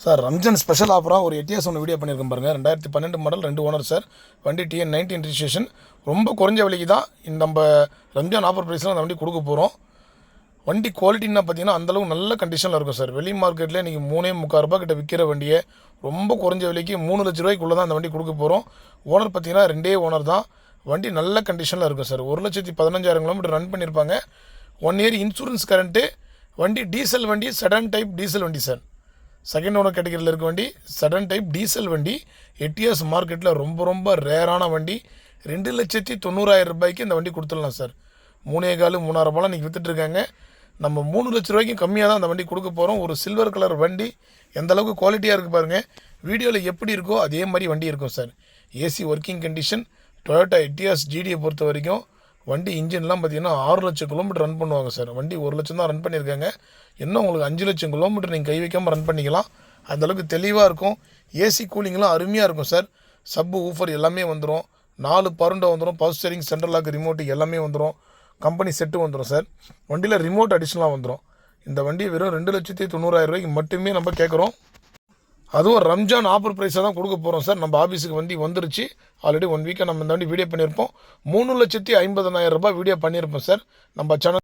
Sir Ramzan special ஆஃபராக ஒரு எட்டிஎஸ் ஒன்று video பண்ணியிருக்கேன் பாருங்கள் ரெண்டாயிரத்தி பன்னெண்டு மாடல் ரெண்டு ஓனர் சார் வண்டி டிஎன் நைன்டீன் ரிஜிஸ்ட்ரேஷன் ரொம்ப குறைஞ்ச விலைக்கு தான் இந்த நம்ம ரம்ஜான் ஆஃபர் ப்ரைஸில் அந்த வண்டி கொடுக்க போகிறோம் வண்டி குவாலிட்டின்னா பார்த்தீங்கன்னா அந்தளவுக்கு நல்ல கண்டிஷனில் இருக்கும் சார் வெளி மார்க்கெட்டில் நீங்கள் மூணே முக்கால் ரூபா கிட்ட விற்கிற வண்டியை ரொம்ப குறைஞ்ச விலைக்கு மூணு லட்ச ரூபாய்க்குள்ளே தான் அந்த வண்டி கொடுக்க போகிறோம் ஓனர் பார்த்தீங்கன்னா ரெண்டே ஓனர் தான். வண்டி நல்ல கண்டிஷனில் இருக்கும் சார் ஒரு லட்சத்தி பதினஞ்சாயிரம் கிலோமீட்டர் ரன் பண்ணியிருப்பாங்க ஒன் இயர் இன்சூரன்ஸ் கரண்ட்டு வண்டி டீசல் வண்டி சடன் டைப் டீசல் வண்டி சார் செகண்ட் ஓனர் கேட்டகரியில் இருக்க வண்டி சடன் டைப் டீசல் வண்டி எட்டு மார்க்கெட்டில் ரொம்ப ரொம்ப ரேரான வண்டி. ரெண்டு லட்சத்தி தொண்ணூறாயிரம் ரூபாய்க்கு இந்த வண்டி கொடுத்துடலாம் சார் மூணே காலு மூணாயிரம் ரூபாய் இன்றைக்கி வித்துட்ருக்காங்க நம்ம மூணு லட்ச ரூபாய்க்கு கம்மியாக தான் அந்த வண்டி கொடுக்க போகிறோம் ஒரு சில்வர் கலர் வண்டி எந்த அளவுக்கு குவாலிட்டியாக இருக்குது பாருங்கள் வீடியோவில் எப்படி இருக்கோ அதே மாதிரி வண்டி இருக்கும் sir AC working condition Toyota Etios ஜிடியை பொறுத்த வரைக்கும் வண்டி இன்ஜின்லாம் பார்த்தீங்கன்னா ஆறு லட்சம் கிலோமீட்டர் ரன் பண்ணுவாங்க சார். வண்டி ஒரு லட்சம் தான் ரன் பண்ணியிருக்காங்க. இன்னும் உங்களுக்கு அஞ்சு லட்சம் கிலோமீட்டர் நீங்கள் கை வைக்காமல் ரன் பண்ணிக்கலாம். அந்தளவுக்கு தெளிவாக இருக்கும். ஏசி கூலிங்லாம் அருமையாக இருக்கும் சார். சப்பு ஊஃபர் எல்லாமே வந்துடும் நாலு பருண்டை வந்துடும் power steering central lock remote எல்லாமே வந்துடும் கம்பெனி செட்டு வந்துடும் சார். வண்டியில் ரிமோட் அடிஷ்னலாக வந்துடும் இந்த வண்டி வெறும் ரெண்டு லட்சத்தி தொண்ணூறாயிரம் ரூபாய்க்கு மட்டுமே நம்ம கேட்குறோம் அதுவும் ரம்ஜான் ஆஃபர் ப்ரைஸாக தான் கொடுக்க போகிறோம் சார். நம்ம ஆஃபீஸுக்கு வண்டி வந்துருச்சு. ஆல்ரெடி ஒன் வீக்காக நம்ம இந்த வண்டி வீடியோ பண்ணியிருப்போம். மூணு லட்சத்தி ஐம்பதனாயிரம் ரூபாய் வீடியோ பண்ணியிருப்போம் சார். நம்ம சேனல்